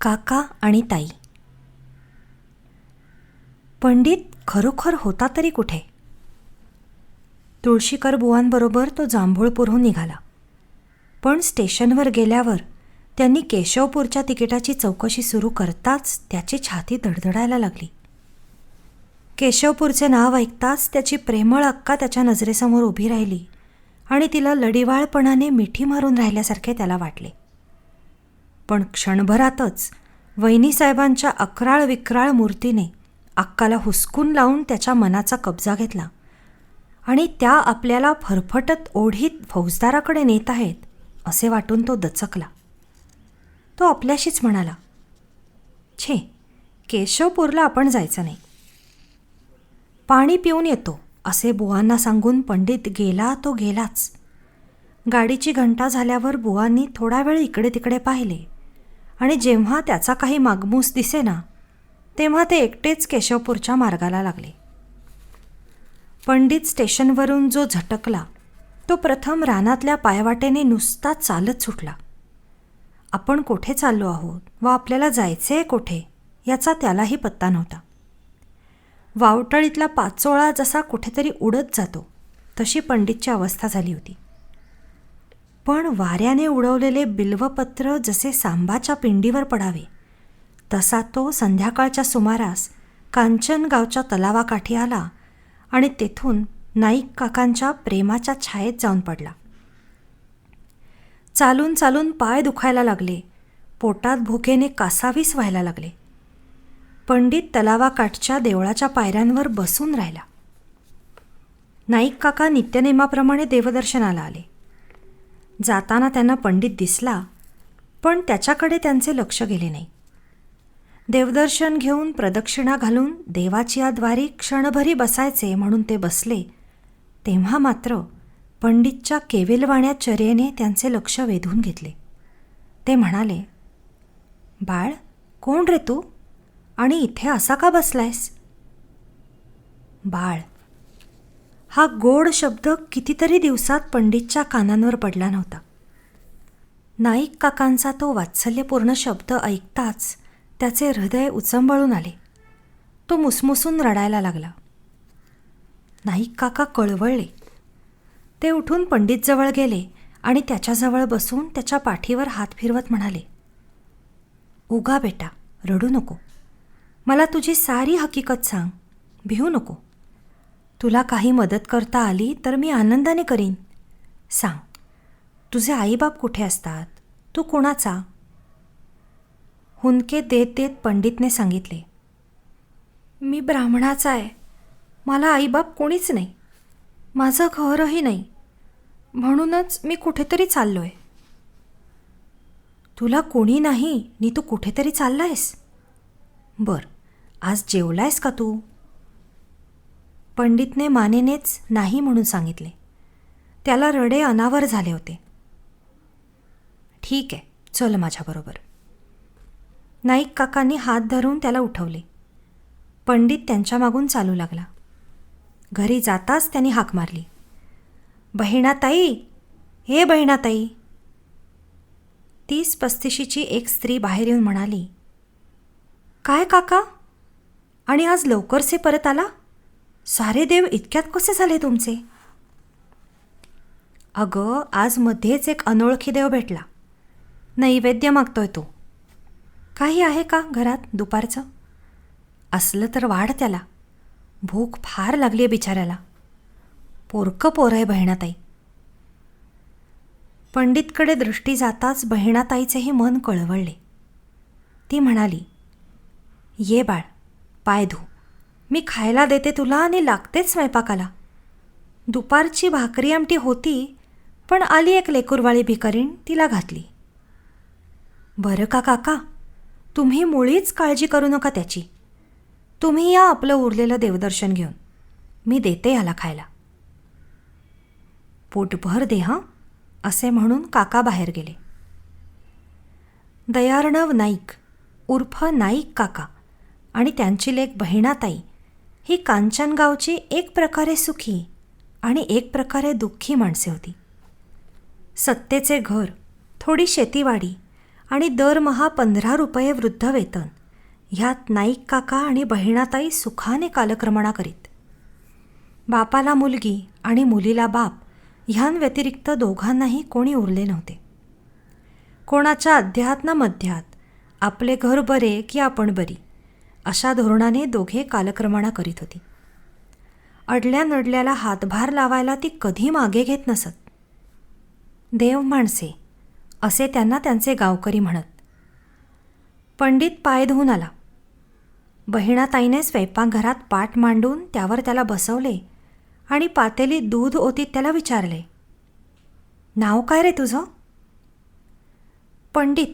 काका आणि ताई. पंडित खरोखर होता तरी कुठे? तुळशीकर बुवांबरोबर तो जांभूळपूरहून निघाला. पण स्टेशनवर गेल्यावर त्यांनी केशवपूरच्या तिकिटाची चौकशी सुरू करताच त्याची छाती धडधडायला लागली. केशवपूरचे नाव ऐकताच त्याची प्रेमळ अक्का त्याच्या नजरेसमोर उभी राहिली आणि तिला लढिवाळपणाने मिठी मारून राहिल्यासारखे त्याला वाटले. पण क्षणभरातच वहिनीसाहेबांच्या अकराळ विक्राळ मूर्तीने अक्काला हुसकून लावून त्याच्या मनाचा कब्जा घेतला. आणि त्या आपल्याला फरफटत ओढीत फौजदाराकडे नेत आहेत असे वाटून तो दचकला. तो आपल्याशीच म्हणाला छे केशवपूरला आपण जायचं नाही. पाणी पिऊन येतो असे बुवांना सांगून पंडित गेला तो गेलाच. गाडीची घंटा झाल्यावर बुवांनी थोडा वेळ इकडे तिकडे पाहिले. आणि जेव्हा त्याचा काही मागमूस दिसेना तेव्हा ते एकटेच केशवपूरच्या मार्गाला लागले. पंडित स्टेशनवरून जो झटकला तो प्रथम रानातल्या पायवाटेने नुसता चालत सुटला. आपण कोठे चाललो आहोत व आपल्याला जायचे आहे कोठे याचा त्यालाही पत्ता नव्हता. वावटळीतला पाचोळा जसा कुठेतरी उडत जातो तशी पंडितची अवस्था झाली होती. पण वाऱ्याने उडवलेले बिल्वपत्र जसे सांबाच्या पिंडीवर पडावे तसा तो संध्याकाळच्या सुमारास कांचनगावच्या तलावाकाठी आला आणि तेथून नाईक काकांच्या प्रेमाच्या छायेत जाऊन पडला. चालून चालून पाय दुखायला लागले पोटात भुकेने कासावीस व्हायला लागले. पंडित तलावाकाठच्या देवळाच्या पायऱ्यांवर बसून राहिला. नाईक काका नित्यनेमाप्रमाणे देवदर्शनाला आले. जाताना त्यांना पंडित दिसला पण त्याच्याकडे त्यांचे लक्ष गेले नाही. देवदर्शन घेऊन प्रदक्षिणा घालून देवाची द्वारी क्षणभरी बसायचे म्हणून ते बसले तेव्हा मात्र पंडितच्या केविलवाण्या चर्येने त्यांचे लक्ष वेधून घेतले. ते म्हणाले बाळ कोण रे तू? आणि इथे असा का बसलायस? बाळ हा गोड शब्द कितीतरी दिवसात पंडितच्या कानांवर पडला नव्हता. नाईक काकांचा तो वात्सल्यपूर्ण शब्द ऐकताच त्याचे हृदय उचंबळून आले. तो मुसमुसून रडायला लागला. नाईक काका कळवळले. ते उठून पंडितजवळ गेले आणि त्याच्याजवळ बसून त्याच्या पाठीवर हात फिरवत म्हणाले उगा बेटा रडू नको. मला तुझी सारी हकीकत सांग. भिवू नको. तुला काही मदत करता आली तर मी आनंदाने करीन. सांग तुझे आईबाप कुठे असतात? तू कोणाचा? हुंदके देत देत पंडितने सांगितले मी ब्राह्मणाचा आहे. मला आईबाप कोणीच नाही. माझं घरही नाही. म्हणूनच मी कुठेतरी चाललो आहे तुला कोणी नाही नी तू कुठेतरी चाललायस? बर आज जेवलायस का तू? पंडितने मानेनेच नाही म्हणून सांगितले. त्याला रडे अनावर झाले होते. ठीक आहे चल माझ्याबरोबर नाईक काकांनी हात धरून त्याला उठवले. पंडित त्यांच्या मागून चालू लागला. घरी जाताच त्यांनी हाक मारली. बहिणाताई हे बहिणाताई. तीस पस्तीशीची एक स्त्री बाहेर येऊन म्हणाली काय काका? आणि आज लवकरसे परत आला? सारे देव इतक्यात कसे झाले तुमचे? अगं आज मध्येच एक अनोळखी देव भेटला. नैवेद्य मागतोय तो. काही आहे का घरात दुपारचं? असलं तर वाढ त्याला. भूक फार लागली आहे बिचाऱ्याला. पोरकं पोर आहे बहिणाताई. पंडितकडे दृष्टी जाताच बहिणाताईचेही मन कळवळले. ती म्हणाली ये बाळ पाय धू. मी खायला देते तुला आणि लागतेच स्वयंपाकाला. दुपारची भाकरी आमटी होती पण आली एक लेकुरवाळी भिकारीण तिला घातली. बरं का काका तुम्ही मुळीच काळजी करू नका त्याची. तुम्ही या आपलं उरलेलं देवदर्शन घेऊन. मी देते याला खायला. पोटभर दे हां असे म्हणून काका बाहेर गेले. दयार्णव नाईक उर्फ नाईक काका आणि त्यांची लेख बहिणाताई ही कांचनगावची एक प्रकारे सुखी आणि एक प्रकारे दुःखी माणसे होती. सत्तेचे घर थोडी शेतीवाडी आणि दरमहा पंधरा रुपये वृद्ध वेतन ह्यात नाईक काका आणि बहिणाताई सुखाने कालक्रमणा करीत. बापाला मुलगी आणि मुलीला बाप ह्यांव्यतिरिक्त दोघांनाही कोणी उरले नव्हते. कोणाच्या अध्यात ना मध्यात आपले घर बरे की आपण बरी? अशा धोरणाने दोघे कालक्रमणा करीत होती. अडल्या नडल्याला हातभार लावायला ती कधी मागे घेत नसत. देव माणसे असे त्यांना त्यांचे गावकरी म्हणत. पंडित पाय धुवून आला. बहिणाताईने स्वयंपाकघरात पाठ मांडून त्यावर त्याला बसवले आणि पातेली दूध ओतीत त्याला विचारले नाव काय रे तुझं? पंडित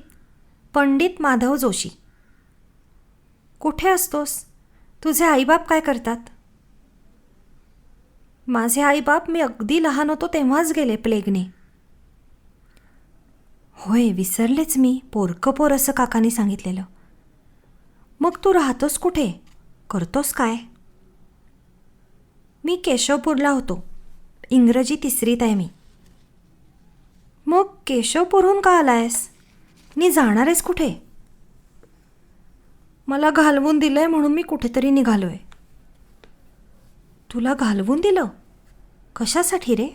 पंडित माधव जोशी. कुठे असतोस? तुझे आईबाप काय करतात? माझे आईबाप मी अगदी लहान होतो तेव्हाच गेले प्लेगने. होय विसरलेच मी. पोरकं पोर असं काकांनी सांगितलेलं. मग तू राहतोस कुठे? करतोस काय? मी केशवपूरला होतो. इंग्रजी तिसरीत आहे मी. मग केशवपूरहून का आलायस? मी जाणार आहेस कुठे? मला घालवून दिलंय म्हणून मी कुठेतरी निघालोय. तुला घालवून दिलं? कशासाठी रे?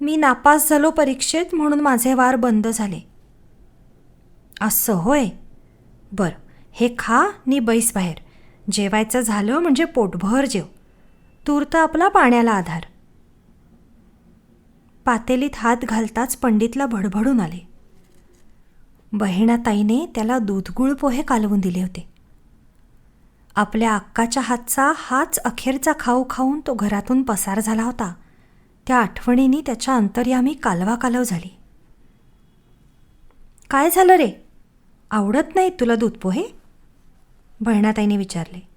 मी नापास झालो परीक्षेत म्हणून माझे वार बंद झाले. असं होय? बरं हे खा नी बैस बाहेर. जेवायचं झालं म्हणजे पोटभर जेव. तूर्त आपला पाण्याला आधार. पातेलीत हात घालताच पंडितला भडभडून आले. बहिणाताईने त्याला दूधगुळ पोहे कालवून दिले होते. आपल्या अक्काच्या हातचा हाच अखेरचा खाऊ खाऊन तो घरातून पसार झाला होता. त्या आठवणींनी त्याच्या अंतर्यामी कालवा कालव झाली. काय झालं रे? आवडत नाही तुला दूध पोहे? बहिणाताईने विचारले.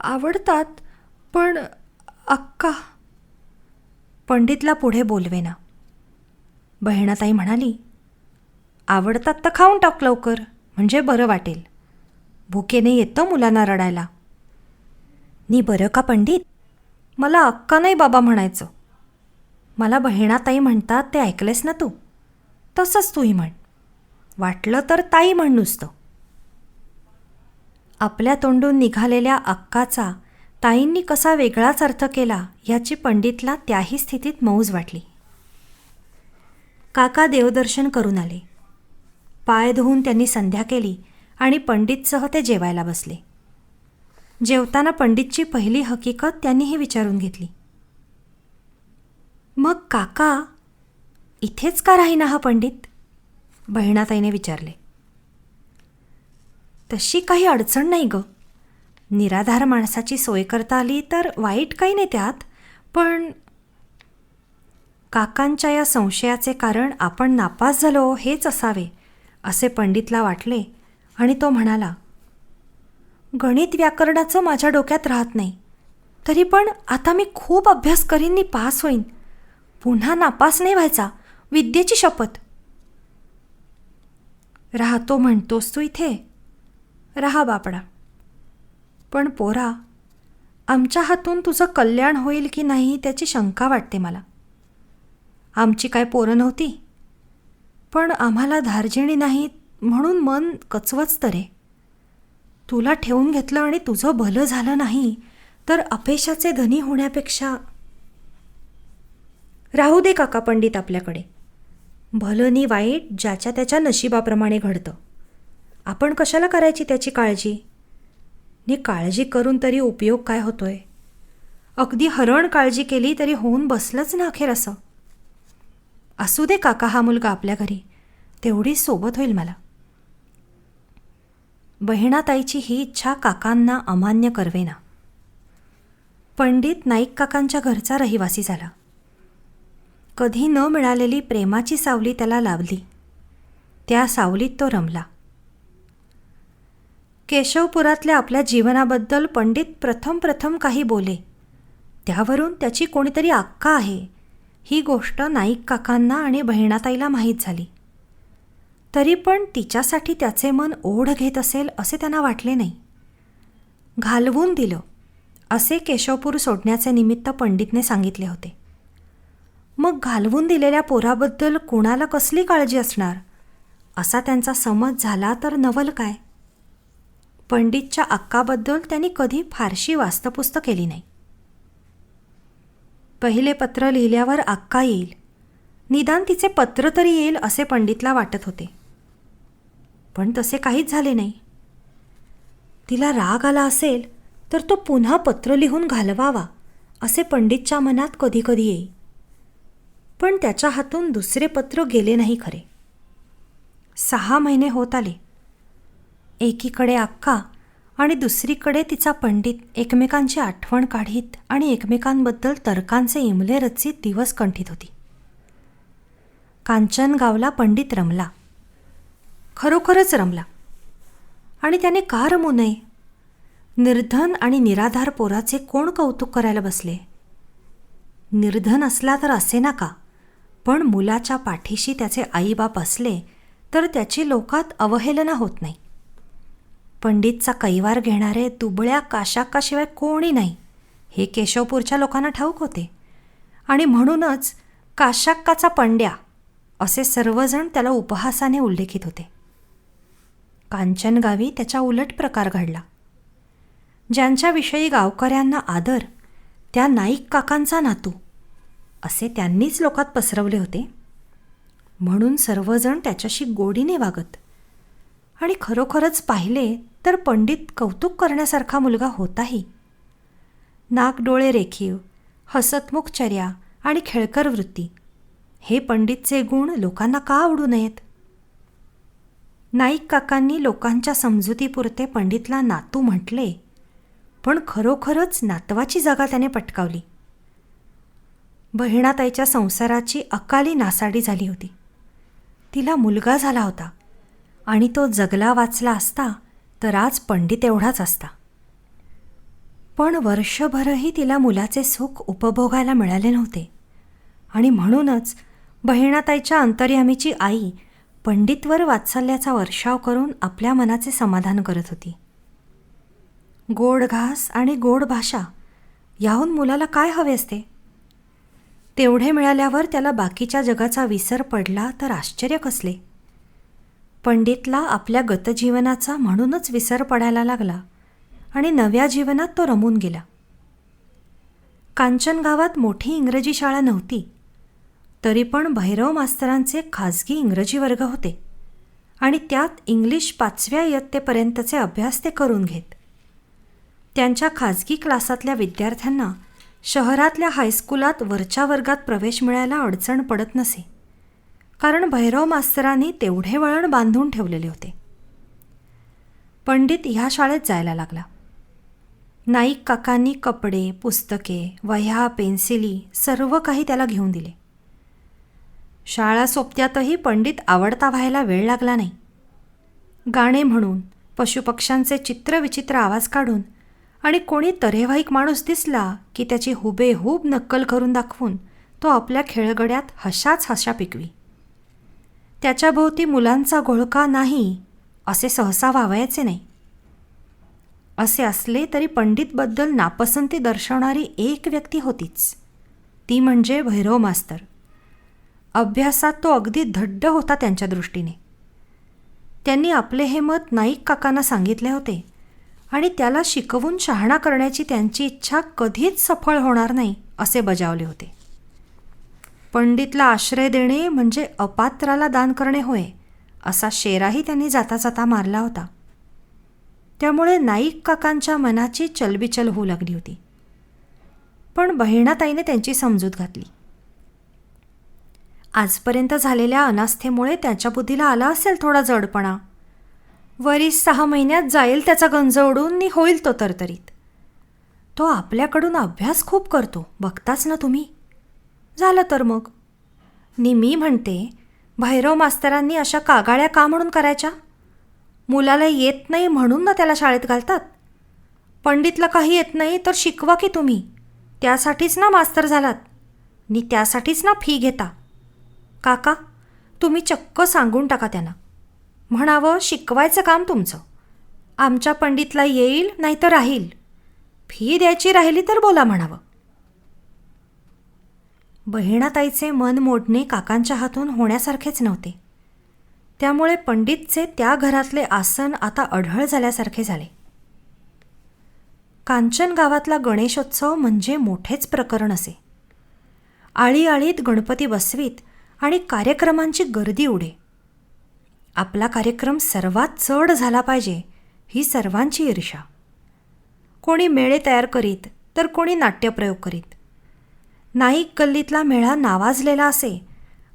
आवडतात पण अक्का. पंडितला पुढे बोलवेना. बहिणाताई म्हणाली आवडतात तर खाऊन टाक लवकर. म्हणजे बरं वाटेल. भुकेने येतं मुलांना रडायला. नी बरं का पंडित? मला अक्का नाही बाबा म्हणायचं. मला बहिणाताई म्हणतात ते ऐकलेस ना तू? तसंच तूही म्हण. वाटलं तर ताई म्हण नुसतं. आपल्या तोंडून निघालेल्या अक्काचा ताईंनी कसा वेगळाच अर्थ केला याची पंडितला त्याही स्थितीत मौज वाटली. काका देवदर्शन करून आले. पाय धुवून त्यांनी संध्या केली आणि पंडितसह ते जेवायला बसले. जेवताना पंडितची पहिली हकीकत त्यांनीही विचारून घेतली. मग काका इथेच का राहीना हा पंडित? बहिणाताईने विचारले. तशी काही अडचण नाही ग. निराधार माणसाची सोय करता आली तर वाईट काही नाही त्यात पण काकांच्या या संशयाचे कारण आपण नापास झालो हेच असावे. असे पंडितला वाटले आणि तो म्हणाला गणित व्याकरणाचं माझ्या डोक्यात राहत नाही. तरी पण आता मी खूप अभ्यास करीन मी पास होईन. पुन्हा नापास नाही व्हायचा. विद्येची शपथ. राहतो म्हणतोस तू इथे. राहा बापडा. पण पोरा आमच्या हातून तुझं कल्याण होईल की नाही त्याची शंका वाटते मला. आमची काय पोरं नव्हती? पण आम्हाला धार्जिणी नाहीत म्हणून मन कचवच तरे. तुला ठेवून घेतलं आणि तुझं भलं झालं नाही तर अपेशाचे धनी होण्यापेक्षा राहू दे काका पंडित आपल्याकडे. भलं वाईट ज्याच्या त्याच्या नशिबाप्रमाणे घडतं. आपण कशाला करायची त्याची काळजी? नी काळजी करून तरी उपयोग काय होतोय? अगदी हरण काळजी केली तरी होऊन बसलंच ना अखेर असं. असू दे काका हा मुलगा आपल्या घरी. तेवढी सोबत होईल मला. बहिणाताईची ही इच्छा काकांना अमान्य करवेना. पंडित नाईक काकांच्या घरचा रहिवासी झाला. कधी न मिळालेली प्रेमाची सावली त्याला लाभली. त्या सावलीत तो रमला. केशवपुरातल्या आपल्या जीवनाबद्दल पंडित प्रथम प्रथम काही बोले. त्यावरून त्याची कोणीतरी आक्का आहे. ही गोष्ट नाईक काकांना आणि बहिणाताईला माहीत झाली. तरी पण तिच्यासाठी त्याचे मन ओढ घेत असेल असे त्यांना वाटले नाही. घालवून दिलं असे केशवपूर सोडण्याचे निमित्त पंडितने सांगितले होते. मग घालवून दिलेल्या पोराबद्दल कुणाला कसली काळजी असणार? असा त्यांचा समज झाला तर नवल काय? पंडितच्या अक्काबद्दल त्यांनी कधी फारशी वास्तपुस्त केली नाही. पहिले पत्र लिहिल्यावर अक्का येईल. निदान तिचे पत्र तरी येईल असे पंडितला वाटत होते. पण तसे काहीच झाले नाही. तिला राग आला असेल तर तो पुन्हा पत्र लिहून घालवावा असे पंडितच्या मनात कधी कधी येई. पण त्याच्या हातून दुसरे पत्र गेले नाही खरे. सहा महिने होत आले. एकीकडे अक्का आणि दुसरीकडे तिचा पंडित एकमेकांची आठवण काढीत आणि एकमेकांबद्दल तर्कांचे इमले रचित दिवस कंठीत होती. कांचनगावला पंडित रमला. खरोखरच रमला. आणि त्याने का रमू नये निर्धन आणि निराधार पोराचे कोण कौतुक करायला बसले? निर्धन असला तर असे ना का पण मुलाच्या पाठीशी त्याचे आईबाप असले तर त्याची लोकात अवहेलना होत नाही. पंडितचा कैवार घेणारे दुबळ्या काशाक्काशिवाय कोणी नाही हे केशवपूरच्या लोकांना ठाऊक होते. आणि म्हणूनच काशाक्काचा पंड्या असे सर्वजण त्याला उपहासाने उल्लेखित होते. कांचनगावी त्याच्या उलट प्रकार घडला. ज्यांच्याविषयी गावकऱ्यांना आदर त्या नाईक काकांचा नातू असे त्यांनीच लोकात पसरवले होते. म्हणून सर्वजण त्याच्याशी गोडीने वागत आणि खरोखरच पाहिले तर पंडित कौतुक करण्यासारखा मुलगा होताही. नाकडोळे रेखीव हसतमुख चर्या आणि खेळकर वृत्ती. हे पंडितचे गुण लोकांना का आवडू नयेत? नाईक काकांनी लोकांच्या समजुतीपुरते पंडितला नातू म्हटले पण खरोखरच नातवाची जागा त्याने पटकावली. बहिणाताईच्या संसाराची अकाली नासाडी झाली होती. तिला मुलगा झाला होता. आणि तो जगला वाचला असता तर आज पंडित एवढाच असता. पण वर्षभरही तिला मुलाचे सुख उपभोगायला मिळाले नव्हते. आणि म्हणूनच बहिणाताईच्या अंतर्यामीची आई पंडितवर वात्सल्याचा वर्षाव करून आपल्या मनाचे समाधान करत होती. गोड घास आणि गोड भाषा याहून मुलाला काय हवे असते? तेवढे मिळाल्यावर त्याला बाकीच्या जगाचा विसर पडला तर आश्चर्य कसले? पंडितला आपल्या गतजीवनाचा म्हणूनच विसर पडायला लागला आणि नव्या जीवनात तो रमून गेला. कांचन गावात मोठी इंग्रजी शाळा नव्हती तरी पण भैरव मास्तरांचे खाजगी इंग्रजी वर्ग होते आणि त्यात इंग्लिश पाचव्या इयत्तेपर्यंतचे अभ्यास ते करून घेत. त्यांच्या खाजगी क्लासातल्या विद्यार्थ्यांना शहरातल्या हायस्कुलात वरच्या वर्गात प्रवेश मिळायला अडचण पडत नसे. कारण भैरव मास्तरांनी तेवढे वळण बांधून ठेवलेले होते. पंडित ह्या शाळेत जायला लागला. नाईक काकांनी कपडे पुस्तके वह्या पेन्सिली सर्व काही त्याला घेऊन दिले. शाळा सोबत्यातही पंडित आवडता व्हायला वेळ लागला नाही. गाणे म्हणून पशुपक्ष्यांचे चित्रविचित्र आवाज काढून आणि कोणी तरेवाईक माणूस दिसला की त्याची हुबेहूब नक्कल करून दाखवून तो आपल्या खेळगड्यात हशाच हशा पिकवी. त्याच्याभोवती मुलांचा घोळका नाही असे सहसा व्हावायचे नाही. असे असले तरी पंडितबद्दल नापसंती दर्शवणारी एक व्यक्ती होतीच. ती म्हणजे भैरव मास्तर. अभ्यासात तो अगदी धड्ड होता त्यांच्या दृष्टीने. त्यांनी आपले हे मत नाईक काकांना सांगितले होते आणि त्याला शिकवून शहाणा करण्याची त्यांची इच्छा कधीच सफळ होणार नाही असे बजावले होते. पंडितला आश्रय देणे म्हणजे अपात्राला दान करणे होय असा शेराही त्यांनी जाता जाता मारला होता. त्यामुळे नाईक काकांच्या मनाची चलबिचल होऊ लागली होती. पण बहिणाताईने त्यांची समजूत घातली. आजपर्यंत झालेल्या अनास्थेमुळे त्याच्या बुद्धीला आला असेल थोडा जडपणा. वरीस सहा महिन्यात जाईल त्याचा गंज उडून नि होईल तो तरतरीत. तो आपल्याकडून अभ्यास खूप करतो बघताच ना तुम्ही. झालं तर मग? नि मी म्हणते भैरव मास्तरांनी अशा कागाळ्या का म्हणून करायच्या? मुलाला येत नाही म्हणून ना त्याला शाळेत घालतात? पंडितला काही येत नाही तर शिकवा की तुम्ही. त्यासाठीच ना मास्तर झालात. नि त्यासाठीच ना फी घेता. काका तुम्ही चक्क सांगून टाका त्यांना. म्हणावं शिकवायचं काम तुमचं. आमच्या पंडितला येईल नाही तर राहील. फी द्यायची राहिली तर बोला म्हणावं. बहिणाताईचे मन मोडणे काकांच्या हातून होण्यासारखेच नव्हते. त्यामुळे पंडितचे त्या घरातले आसन आता अढळ झाल्यासारखे झाले. कांचन गावातला गणेशोत्सव म्हणजे मोठेच प्रकरण असे. आळीआळीत गणपती बसवीत आणि कार्यक्रमांची गर्दी उडे. आपला कार्यक्रम सर्वात चढ झाला पाहिजे ही सर्वांची ईर्षा कोणी मेळे तयार करीत तर कोणी नाट्यप्रयोग करीत. नाईक गल्लीतला मेळा नावाजलेला असे.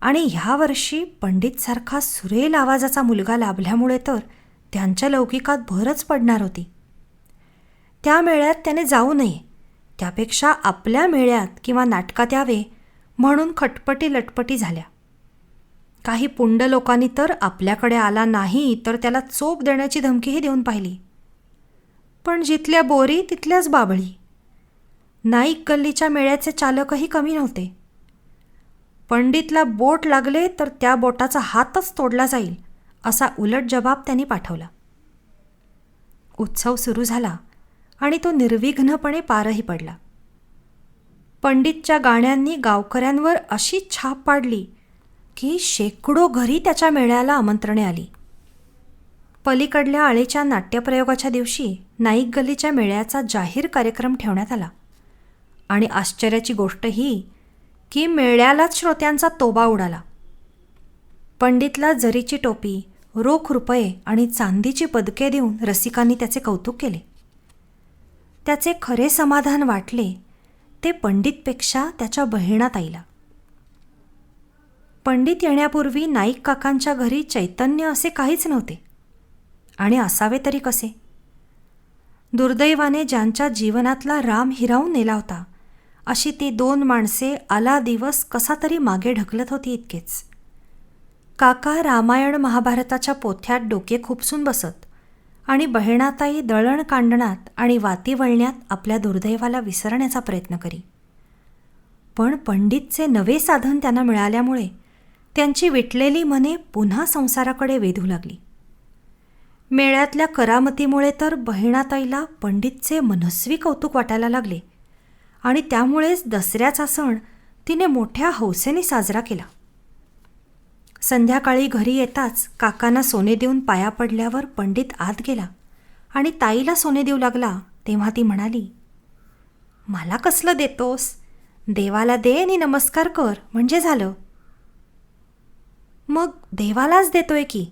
आणि ह्या वर्षी पंडितसारखा सुरेल आवाजाचा मुलगा लाभल्यामुळे तर त्यांच्या लौकिकात भरच पडणार होती. त्या मेळ्यात त्याने जाऊ नये. त्यापेक्षा आपल्या मेळ्यात किंवा नाटकात यावे म्हणून खटपटी लटपटी झाल्या. काही पुंड लोकांनी तर आपल्याकडे आला नाही तर त्याला चोप देण्याची धमकीही देऊन पाहिली. पण जिथल्या बोरी तिथल्याच बाबळी. नाईक गल्लीच्या मेळ्याचे चालकही कमी नव्हते. पंडितला बोट लागले तर त्या बोटाचा हातच तोडला जाईल असा उलट जबाब त्यांनी पाठवला. उत्सव सुरू झाला आणि तो निर्विघ्नपणे पारही पडला. पंडितच्या गाण्यांनी गावकऱ्यांवर अशी छाप पाडली की शेकडो घरी त्याच्या मेळ्याला आमंत्रणे आली. पलीकडल्या आळेच्या नाट्यप्रयोगाच्या दिवशी नाईक गल्लीच्या मेळ्याचा जाहीर कार्यक्रम ठेवण्यात आला. आणि आश्चर्याची गोष्ट ही की मेळ्यालाच श्रोत्यांचा तोबा उडाला. पंडितला जरीची टोपी रोख रुपये आणि चांदीची पदके देऊन रसिकांनी त्याचे कौतुक केले. त्याचे खरे समाधान वाटले ते पंडितपेक्षा त्याच्या बहिणात आईला. पंडित येण्यापूर्वी नाईक काकांच्या घरी चैतन्य असे काहीच नव्हते. आणि असावे तरी कसे? दुर्दैवाने ज्यांच्या जीवनातला राम हिरावून नेला होता अशी ती दोन माणसे आला दिवस कसा तरी मागे ढकलत होती इतकेच. काका रामायण महाभारताच्या पोथ्यात डोके खुपसून बसत आणि बहिणाताई दळण कांडणात आणि वाती वळण्यात आपल्या दुर्दैवाला विसरण्याचा प्रयत्न करी. पण पंडितचे नवे साधन त्यांना मिळाल्यामुळे त्यांची विटलेली मने पुन्हा संसाराकडे वेधू लागली. मेळ्यातल्या करामतीमुळे तर बहिणाताईला पंडितचे मनस्वी कौतुक वाटायला लागले. आणि त्यामुळेच दसऱ्याचा सण तिने मोठ्या हौसेने साजरा केला. संध्याकाळी घरी येताच काकांना सोने देऊन पाया पडल्यावर पंडित आत गेला आणि ताईला सोने देऊ लागला तेव्हा ती म्हणाली मला कसलं देतोस? देवाला दे आणि नमस्कार कर म्हणजे झालं. मग देवालाच देतोय की?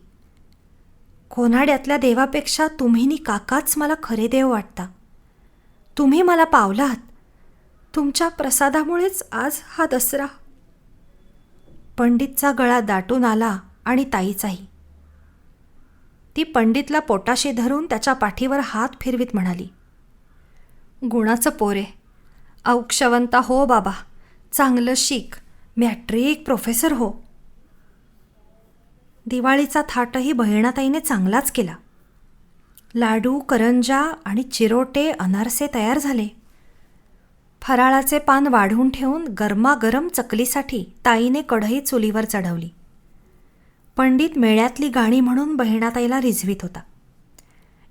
कोन्हाड्यातल्या देवापेक्षा तुम्हीनी काकाच मला खरे देव वाटता. तुम्ही मला पावलात तुमच्या प्रसादामुळेच आज हा दसरा. पंडितचा गळा दाटून आला आणि ताईचाही. ती पंडितला पोटाशी धरून त्याच्या पाठीवर हात फिरवीत म्हणाली गुणाचं पोरे औक्षवंता हो बाबा. चांगलं शिक मॅट्रिक प्रोफेसर हो. दिवाळीचा थाटही बहिणाताईने चांगलाच केला. लाडू करंजा आणि चिरोटे अनारसे तयार झाले. फराळाचे पान वाढवून ठेवून गरमागरम चकलीसाठी ताईने कढई चुलीवर चढवली. पंडित मेळ्यातली गाणी म्हणून बहिणाताईला रिझवीत होता.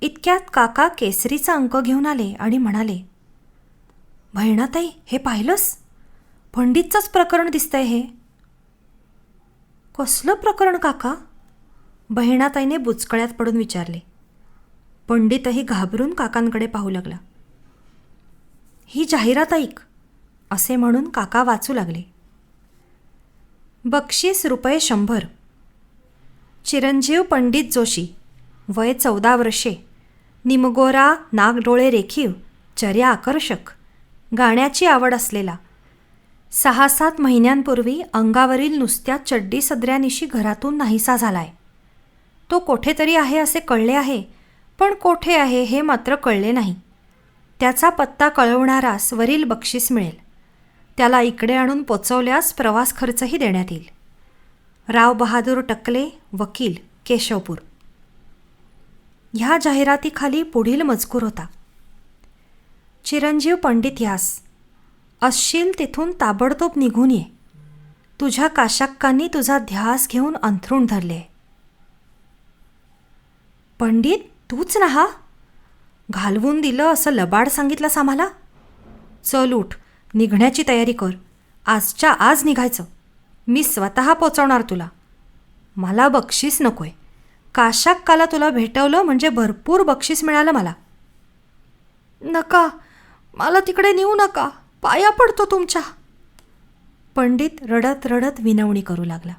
इतक्यात काका केसरीचा अंक घेऊन आले आणि म्हणाले बहिणाताई हे पाहिलंस? पंडितचंच प्रकरण दिसतंय हे. कसलं प्रकरण काका? बहिणाताईने बुचकळ्यात पडून विचारले. पंडितही घाबरून काकांकडे पाहू लागला. ही जाहिरात ऐक असे म्हणून काका वाचू लागले. बक्षीस रुपये शंभर. चिरंजीव पंडित जोशी वय चौदा वर्षे निमगोरा नागडोळे रेखीव चर्या आकर्षक गाण्याची आवड असलेला. सहा सात महिन्यांपूर्वी अंगावरील नुसत्या चड्डी सदऱ्यानिशी घरातून नाहीसा झालाय. तो कोठेतरी आहे असे कळले आहे पण कोठे आहे हे मात्र कळले नाही. त्याचा पत्ता कळवणारास वरील बक्षीस मिळेल. त्याला इकडे आणून पोचवल्यास प्रवास खर्चही देण्यात येईल. राव बहादूर टकले वकील केशवपूर. ह्या जाहिरातीखाली पुढील मजकूर होता. चिरंजीव पंडित यास असशील तिथून ताबडतोब निघून ये. तुझ्या काशाक्कांनी तुझा ध्यास घेऊन अंथरूण धरले. पंडित तूच ना हा घालवून दिलं असं लबाड सांगितलंस आम्हाला? चल उठ निघण्याची तयारी कर. आजच्या आज निघायचं. मी स्वतः पोचवणार तुला. मला बक्षीस नकोय. काशाक्काला तुला भेटवलं म्हणजे भरपूर बक्षीस मिळालं मला. नका मला तिकडे नेऊ नका. पाया पडतो तुमच्या. पंडित रडत रडत विनवणी करू लागला.